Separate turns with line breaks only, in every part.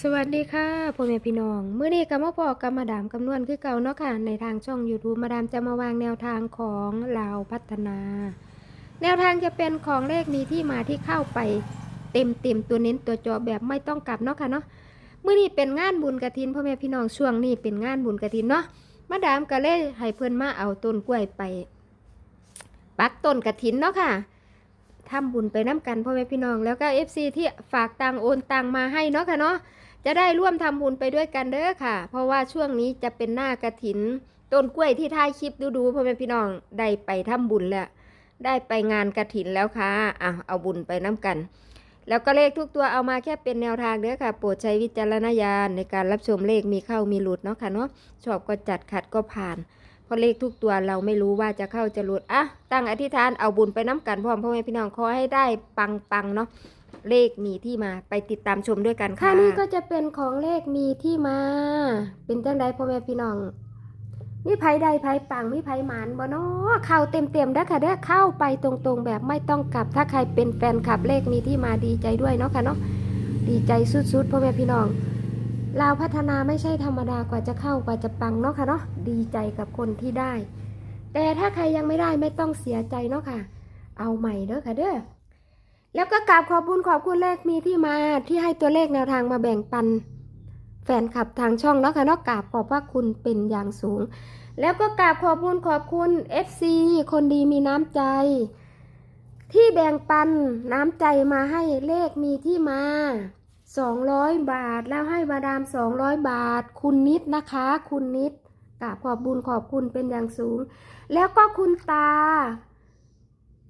สวัสดีค่ะพ่อแม่พี่น้องเมื่อนี้ก็มาพอกับมาดามคำนวณคือเก่าเนาะค่ะ ในทางช่อง YouTube มาดามจะมาวางแนวทางของลาวพัฒนา แนวทางจะเป็นของเลขมีที่มาที่เข้าไปเต็มเต็มตัวเน้นตัวจอแบบไม่ต้องกลับเนาะค่ะเนาะเมื่อนี้เป็นงานบุญกระถินพ่อแม่พี่น้องช่วงนี้เป็นงานบุญกระถินเนาะมาดามก็เลยให้เพื่อนมาเอาต้นกล้วยไป ปักต้นกระถินเนาะค่ะทำบุญไปน้ำกันพ่อแม่พี่น้องแล้วก็ FC ที่ฝากตังโอนตังมาให้เนาะค่ะเนาะ จะได้ร่วมทำบุญไปด้วยกันเด้อค่ะ เพราะว่าช่วงนี้จะเป็นหน้ากระถิน ต้นกล้วยที่ท้ายคลิปดูดูๆพ่อแม่พี่น้องได้ไปทำบุญแล้ว ได้ไปงานกระถินแล้วค่ะอะเอาบุญไปน้ำกัน แล้วก็เลขทุกตัวเอามาแค่เป็นแนวทางเด้อค่ะ โปรดใช้วิจารณญาณในการรับชมเลขมีเข้ามีหลุดเนาะค่ะเนาะชอบก็จัดขัดก็ผ่านเพราะเลขทุกตัวเราไม่รู้ว่าจะเข้าจะหลุดอะตั้งอธิษฐานเอาบุญไปน้ำกันพร้อมพ่อแม่พี่น้องขอให้ได้ปังๆเนาะ เลขมีที่มาไปติดตามชมด้วยกันค่ะนี่ก็จะเป็นของเลขมีที่มา เป็นจังใดพ่อแม่พี่น้องนี่ไผใดไผปังมีไผหมานบ่เนาะเข้าเต็มเต็มๆเด้อค่ะเด้อเข้าไปตรงๆ แบบไม่ต้องกลับถ้าใครเป็นแฟนคลับเลขมีที่มาดีใจด้วยเนาะค่ะเนาะดีใจสุดๆพ่อแม่พี่น้องลาวพัฒนาไม่ใช่ธรรมดากว่าจะเข้ากว่าจะปังเนาะค่ะเนาะดีใจกับคนที่ได้ แต่ถ้าใครยังไม่ได้ไม่ต้องเสียใจเนาะค่ะ เอาใหม่เด้อค่ะเด้อ แล้วก็กราบขอบคุณขอบคุณเลขมีที่มาที่ให้ตัวเลขแนวทางมาแบ่งปัน แฟนคลับทางช่องเนาะค่ะเนอกกราบขอบพระคุณเป็นอย่างสูง แล้วก็กราบขอบคุณขอบคุณ FC คนดีมีน้ำใจ ที่แบ่งปันน้ำใจมาให้เลขมีที่มา 200 บาทแล้วให้มาดาม 200 บาท คุณนิดนะคะ คุณนิดกราบขอบบุญขอบคุณเป็นอย่างสูง แล้วก็คุณตา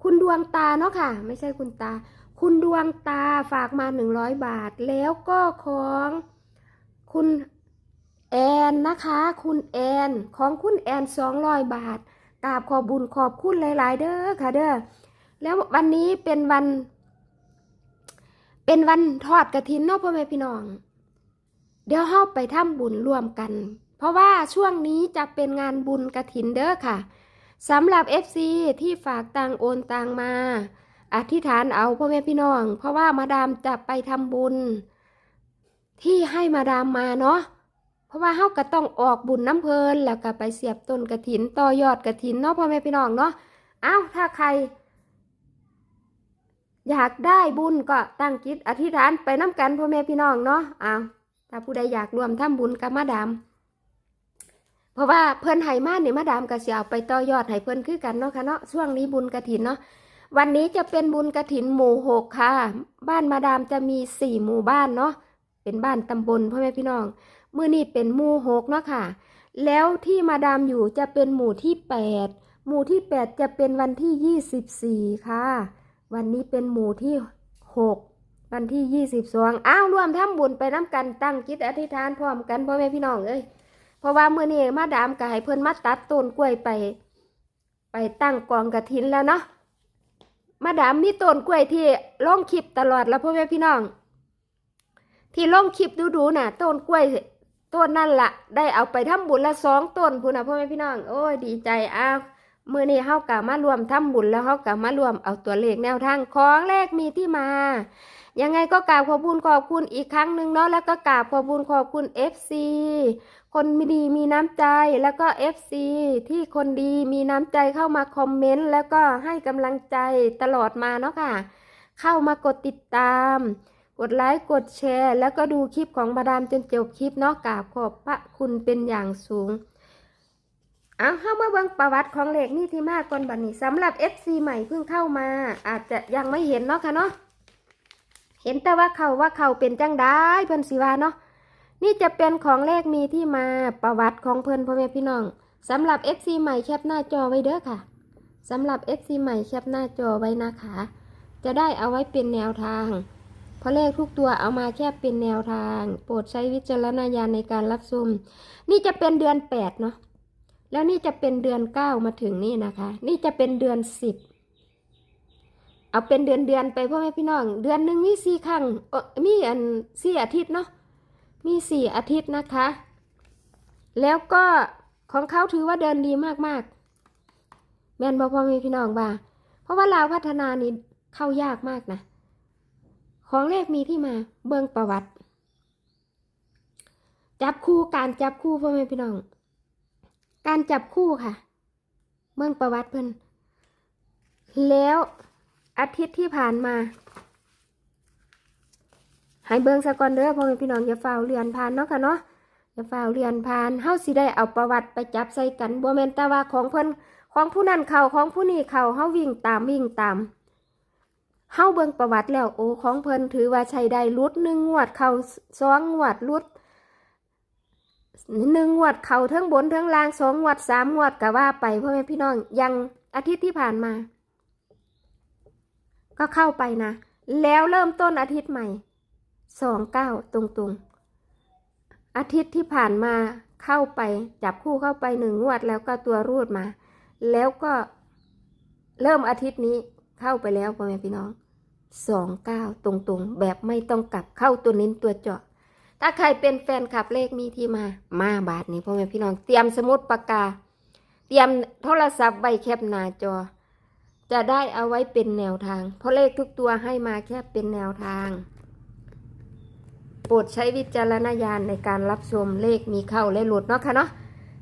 คุณดวงตาเนาะค่ะ ไม่ใช่คุณตา คุณดวงตาฝากมาหนึ่งร้อยบาท แล้วก็ของคุณแอนนะคะ คุณแอนของคุณแอนสองร้อยบาทกราบขอบุญขอบคุณหลาย ๆ เด้อค่ะเด้อแล้ววันนี้เป็นวัน เป็นวันทอดกระถินเนาะพ่อแม่พี่น้อง เดี๋ยวเฮาไปทำบุญร่วมกัน เพราะว่าช่วงนี้จะเป็นงานบุญกระถินเด้อค่ะ สำหรับ FC ที่ฝากตังโอนตังมา อธิษฐานเอาพ่อแม่พี่น้อง เพราะว่ามาดามจะไปทำบุญ ที่ให้มาดามมาเนาะเพราะว่าเฮาก็ต้องออกบุญน้ำเพลินแล้วก็ไปเสียบต้นกระถินต่อยอดกระถินเนาะพ่อแม่พี่น้องเนาะเอ้าถ้าใคร อยากได้บุญก็ตั้งจิตอธิษฐานไปน้ำกันพ่อแม่พี่น้องเนาะเอ้าถ้าผู้ใดอยากรวมทำบุญกับมาดาม เพราะว่าเพิ่อนให้มาเนี่ยมาดามก็สิเอาไปต่อยอดให้เพิ่อนคือกันเนาะค่ะเนาะช่วงนี้บุญกระถินเนาะวันนี้จะเป็นบุญกระถินหมู่หกค่ะ บ้านมาดามจะมีสี่หมู่บ้านเนาะเป็นบ้านตำบลพ่อแม่พี่น้องมื้อนี้เป็นหมู่หกเนาะค่ะ แล้วที่มาดามอยู่จะเป็นหมู่ที่แปดหมู่ที่แปดจะเป็นวันที่ยี่สิบสี่ค่ะ วันนี้เป็นหมู่ที่หกวันที่ยี่สิบสองอ้าวรวมทำบุญไปน้ำกันตั้งจิตอธิษฐานพร้อมกันพ่อแม่พี่น้องเอ้ย เพราะว่าเมื่อนี้มาดามก็ให้เพิ่นมาตัดต้นกล้วยไป ไปตั้งกองกระถินแล้วเนาะมาดามมีต้นกล้วยที่ลงคลิปตลอดแล้วพ่อแม่พี่น้อง ที่ลงคลิปดูๆน่ะต้นกล้วยต้นนั่นละได้เอาไปทำบุญละสองต้นพูนนะพ่อแม่พี่น้อง โอ้ยดีใจอ้าวมื่อนี้เฮากะมารวมทำบุญแล้วเฮากะมารวมเอาตัวเลขแนวทางของเลขมีที่มา ยังไงก็กราบขอบคุณขอบคุณอีกครั้งหนึ่งเนาะแล้วก็กราบขอบคุณขอบคุณ FC คนดีมีน้ำใจแล้วก็ FC ที่คนดีมีน้ำใจเข้ามาคอมเมนต์แล้วก็ให้กำลังใจตลอดมาเนาะค่ะ เข้ามากดติดตาม กดไลค์กดแชร์ แล้วก็ดูคลิปของบาดามจนจบคลิปเนาะกราบขอบพระคุณเป็นอย่างสูงเอาเข้ามาเบิ่งประวัติของเหล็กนี่ที่มากก่อนบัดนี้สำหรับ FC ใหม่เพิ่งเข้ามา อาจจะยังไม่เห็นเนาะค่ะเนาะ เห็นแต่ว่าเขาว่าเขาเป็นจังได้เพิ่นสิว่าเนาะนี่จะเป็นของเลขมีที่มาประวัติของเพื่อนพ่อแม่พี่น้องสำหรับ FC ใหม่แคปหน้าจอไว้เด้อค่ะสำหรับ FC ใหม่แคปหน้าจอไว้นะคะ จะได้เอาไว้เป็นแนวทางเพราะเลขทุกตัวเอามาแค่เป็นแนวทาง โปรดใช้วิจารณญาณในการรับชมนี่จะเป็นเดือนแปดเนาะแล้วนี่จะเป็นเดือนเก้ามาถึงนี่นะคะ นี่จะเป็นเดือนสิบ เอาเป็นเดือนเดือนไปพ่อแม่พี่น้อง เดือนหนึ่งมีสี่ครั้งมีอันสี่อาทิตย์เนาะมีสี่อาทิตย์นะคะ แล้วก็ของเขาถือว่าเดินดีมากๆ แม่นบอกพ่อแม่พี่น้องว่า เพราะว่าลาวพัฒนานี่เข้ายากมากนะ ของเลขมีที่มาเบื้องประวัติ จับคู่การจับคู่พ่อแม่พี่น้อง การจับคู่ค่ะเมืองประวัติเพิ่นแล้ว อาทิตย์ที่ผ่านมาให้เบิงสะกอนเด้อพ่อแม่พี่น้องอย่าฝ่าเรียนผ่านเนาะค่ะเนาะอย่าฝ่าเรียนผ่านเฮาสิได้เอาประวัติไปจับใส่กันบ่แม่นแต่ว่าของเพิ่นของผู้นั้นเขาของผู้นี้เขาเฮาวิ่งตามวิ่งตามเฮาเบิงประวัติแล้วโอ้ของเพิ่นถือว่าใช้ได้รุดหนึ่งงวดเขาสองงวดรุดหนึ่งงวดเขาเทั้งบนเทั้งล่างสองงวดสามงวดก็ว่าไปพ่อแม่พี่น้องยังอาทิตย์ที่ผ่านมา ก็เข้าไปนะ แล้วเริ่มต้นอาทิตย์ใหม่สองเก้าตรงๆ อาทิตย์ที่ผ่านมาเข้าไป จับคู่เข้าไปหนึ่งงวดแล้วก็ตัวรูดมา แล้วก็เริ่มอาทิตย์นี้เข้าไปแล้วพ่อแม่พี่น้องสองเก้าตรงๆ แบบไม่ต้องกลับเข้าตัวนิ้นตัวเจาะ ถ้าใครเป็นแฟนคลับเลขมีที่มา มาบาทนี้พ่อแม่พี่น้อง เตรียมสมุดปากกา เตรียมโทรศัพท์ใบแคปหน้าจอ จะได้เอาไว้เป็นแนวทาง เพราะเลขทุกตัวให้มาแค่เป็นแนวทาง โปรดใช้วิจารณญาณในการรับชมเลขมีเข้าและหลุดเนาะค่ะเนาะ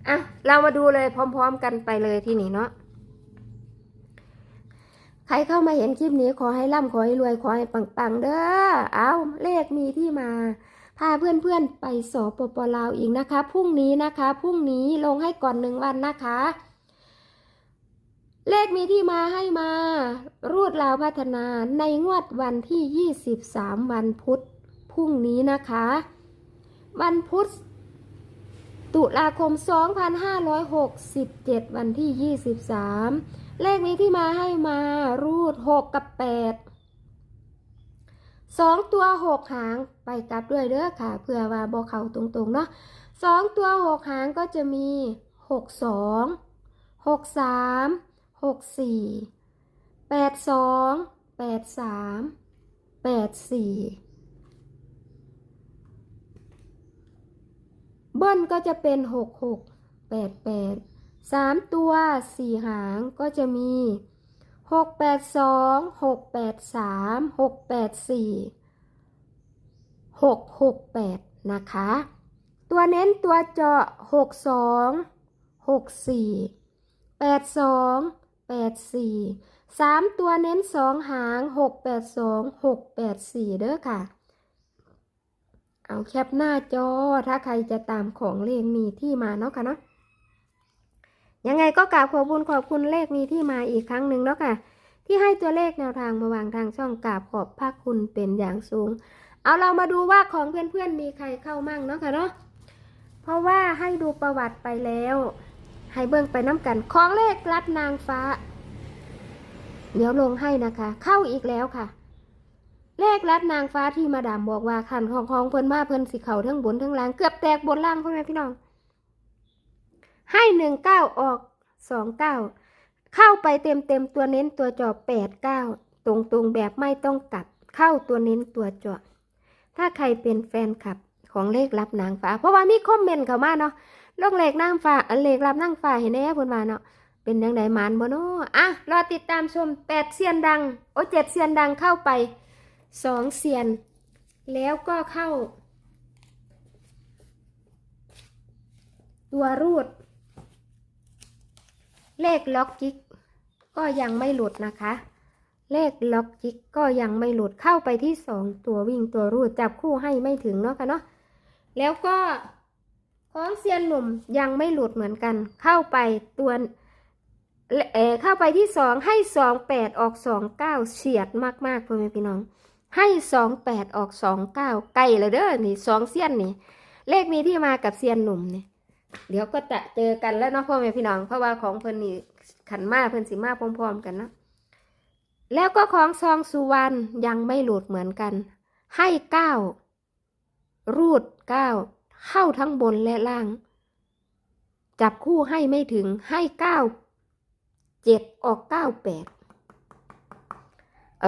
อะเรามาดูเลยพร้อม ๆ กันไปเลยที่นี่เนาะใครเข้ามาเห็นคลิปนี้ขอให้ร่ำขอให้รวยขอให้ปังๆเด้อเอาเลขมีที่มา พาเพื่อนๆไปสปปลาวอีกนะคะ พรุ่งนี้นะคะ พรุ่งนี้ลงให้ก่อนหนึ่งวันนะคะ เลขมีที่มาให้มา รูดลาวพัฒนาในงวดวันที่ 23 วันพุธพรุ่งนี้นะคะ วันพุธตุลาคม 2567 วันที่ 23 เลขนี้ที่มาให้มารูด 6 กับ8สองตัวหกหางไปกลับด้วยเด้อค่ะ เพื่อว่าบอเขาตรงๆเนาะสองตัวหกหางก็จะมีหกสอง หกสี่แปดสองแปดสามแปดสี่เบิ้ลก็จะเป็นหกหกแปดแปดสามตัวสี่หางก็จะมีหกแปดสองหกแปดสามหกแปดสี่หกหกแปดนะคะ ตัวเน้นตัวเจาะหกสองหกสี่แปดสอง แปดสี่สามตัวเน้นสองหางหกแปดสองหกแปดสี่เด้อค่ะ เอาแคปหน้าจอถ้าใครจะตามของเลขมีที่มาเนาะค่ะเนาะยังไงก็กราบขอบคุณขอบคุณเลขมีที่มาอีกครั้งหนึ่งเนาะค่ะ ที่ให้ตัวเลขแนวทางมาวางทางช่องกราบขอบพระคุณเป็นอย่างสูง เอาเรามาดูว่าของเพื่อนๆมีใครเข้ามั่งเนาะค่ะเนาะเพราะว่าให้ดูประวัติไปแล้ว ให้เบิ่งไปน้ำกันของเลขรับนางฟ้า เดี๋ยวลงให้นะคะ เข้าอีกแล้วค่ะ เลขรับนางฟ้าที่มาดามบอกว่าขันของของเพิ่นมาเพิ่นสิเข่าทั้งบนทั้งล่างเกือบแตกบนล่างพ่อแม่พี่น้อง ให้หนึ่งเก้าออกสองเก้าเข้าไปเต็มเต็มตัวเน้นตัวจอบแปดเก้าตรงตรงแบบไม่ต้องกลับ เข้าตัวเน้นตัวจอถ้าใครเป็นแฟนคลับของเลขรับนางฟ้า เพราะว่ามีคอมเมนต์เข้ามาเนาะ ลงเลขนางฟ้าอันเลขรับนางฟ้าเห็นแน่เพิ่นมาเนาะเป็นยังไงมานบ่เนาะอะรอติดตามชมแปดเซียนดัง โอ้เจ็ดเซียนดังเข้าไปสองเซียน แล้วก็เข้า ตัวรูด เลขล็อกจิกก็ยังไม่หลุดนะคะ เลขล็อกจิกก็ยังไม่หลุดเข้าไปที่สองตัววิ่งตัวรูดจับคู่ให้ไม่ถึงเนาะค่ะเนาะแล้วก็ ของเซียนหนุ่มยังไม่หลุดเหมือนกัน เข้าไปตัวเออเข้าไปที่สองให้สองแปดออกสองเก้าเฉียดมากๆพ่อแม่พี่น้อง ให้สองแปดออกสองเก้าใกลเลยเด้อนี่สองเซียนนี่ เลขนี้ที่มากับเซียนหนุ่มนี่เดี๋ยวก็จะเจอกันแล้วเนาะพ่อแม่พี่น้อง เพราะว่าของเพิ่นนี่ขันมาเพิ่นสิมาพร้อมๆกันเนาะแล้วก็ของซองสุวรรณยังไม่หลุดเหมือนกัน ให้เก้ารูดเก้า เข้าทั้งบนและล่าง จับคู่ให้ไม่ถึงให้เก้าเจ็ดออกเก้าแปด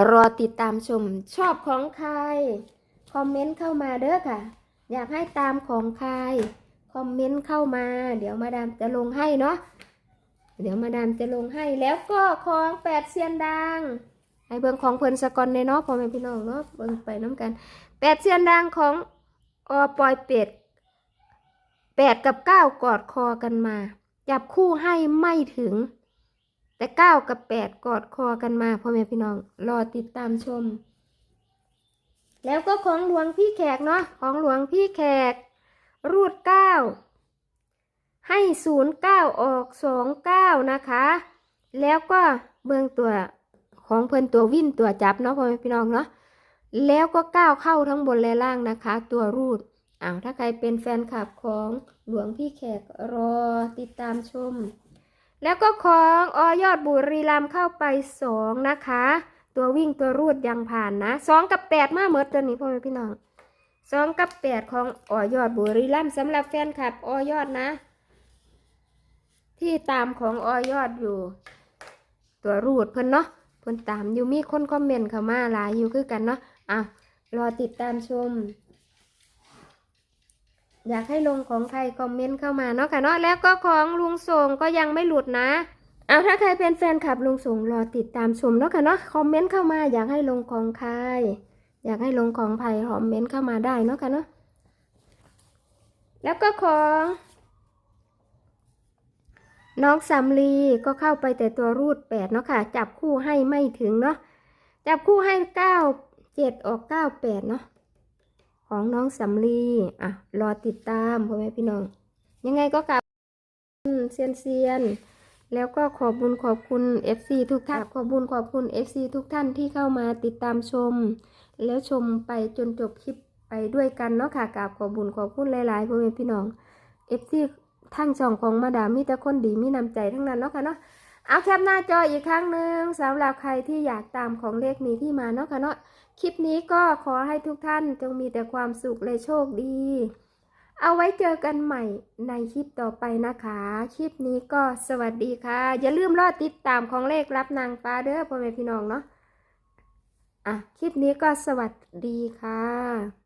รอติดตามชมชอบของใคร คอมเมนต์เข้ามาเด้อค่ะ อยากให้ตามของใคร คอมเมนต์เข้ามา เดี๋ยวมาดามจะลงให้เนาะเดี๋ยวมาดามจะลงให้แล้วก็ของแปดเซียนดังให้เบิ่งของเพิ่นสกอนในเนาะพ่อแม่พี่น้องเนาะเบิ่งไปน้ำกันแปดเซียนดังของอปอยเป็ด แปดกับเก้ากอดคอกันมา จับคู่ให้ไม่ถึง แต่เก้ากับแปดกอดคอกันมาพ่อแม่พี่น้อง รอติดตามชม แล้วก็ของหลวงพี่แขกเนาะของหลวงพี่แขก รูดเก้าให้ศูนย์เก้าออกสองเก้านะคะ แล้วก็เบื้องตัวของเพิ่นตัววิ่นตัวจับเนาะพ่อแม่พี่น้องเนาะแล้วก็ก้าวเข้าทั้งบนและล่างนะคะ ตัวรูด อ้าวถ้าใครเป็นแฟนคลับของหลวงพี่แขกรอติดตามชม แล้วก็ของออยอดบุรีรัมเข้าไปสองนะคะ ตัววิ่งตัวรูดยังผ่านนะสองกับแปดมาเมดตัวนี้พ่อแม่พี่น้องสองกับแปดของออยอดบุรีรัมสำหรับแฟนคลับออยอดนะ ที่ตามของออยอดอยู่ ตัวรูดเพิ่นเนาะเพิ่นตามอยู่มีคนคอมเมนต์เข้ามาหลายอยู่คือกันเนาะอะรอติดตามชม อยากให้ลงของใครคอมเมนต์เข้ามาเนาะค่ะเนาะแล้วก็ของลุงส่งก็ยังไม่หลุดนะ เอาถ้าใครเป็นแฟนคลับลุงส่งรอติดตามชมเนาะค่ะเนาะคอมเมนต์เข้ามา อยากให้ลงของใครอยากให้ลงของใครคอมเมนต์เข้ามาได้เนาะค่ะเนาะแล้วก็ของน้องสำลีก็เข้าไปแต่ตัวรูดแปดเนาะค่ะ จับคู่ให้ไม่ถึงเนาะจับคู่ให้เก้าเจ็ดออกเก้าแปดเนาะ ของน้องสำลีอะรอติดตามพ่อแม่พี่น้อง ยังไงก็กลับเซียนเซียนแล้วก็ขอบุญขอบคุณ FC ทุกท่านขอบุญขอบคุณ FC ทุกท่านที่เข้ามาติดตามชม แล้วชมไปจนจบคลิปไปด้วยกันเนาะค่ะกราบขอบบุญขอบคุณหลายๆพ่อแม่พี่น้อง FC ทั้งช่องของมาดามมีแต่คนดีมีน้ำใจทั้งนั้นเนาะค่ะเนาะเอาแคปหน้าจออีกครั้งหนึ่งสำหรับใครที่อยากตามของเลขมีที่มาเนาะค่ะเนาะ คลิปนี้ก็ขอให้ทุกท่านจงมีแต่ความสุขและโชคดี เอาไว้เจอกันใหม่ในคลิปต่อไปนะคะ คลิปนี้ก็สวัสดีค่ะ อย่าลืมรอติดตามของเลขรับนางฟ้าเด้อพ่อแม่พี่น้องเนาะอะ คลิปนี้ก็สวัสดีค่ะ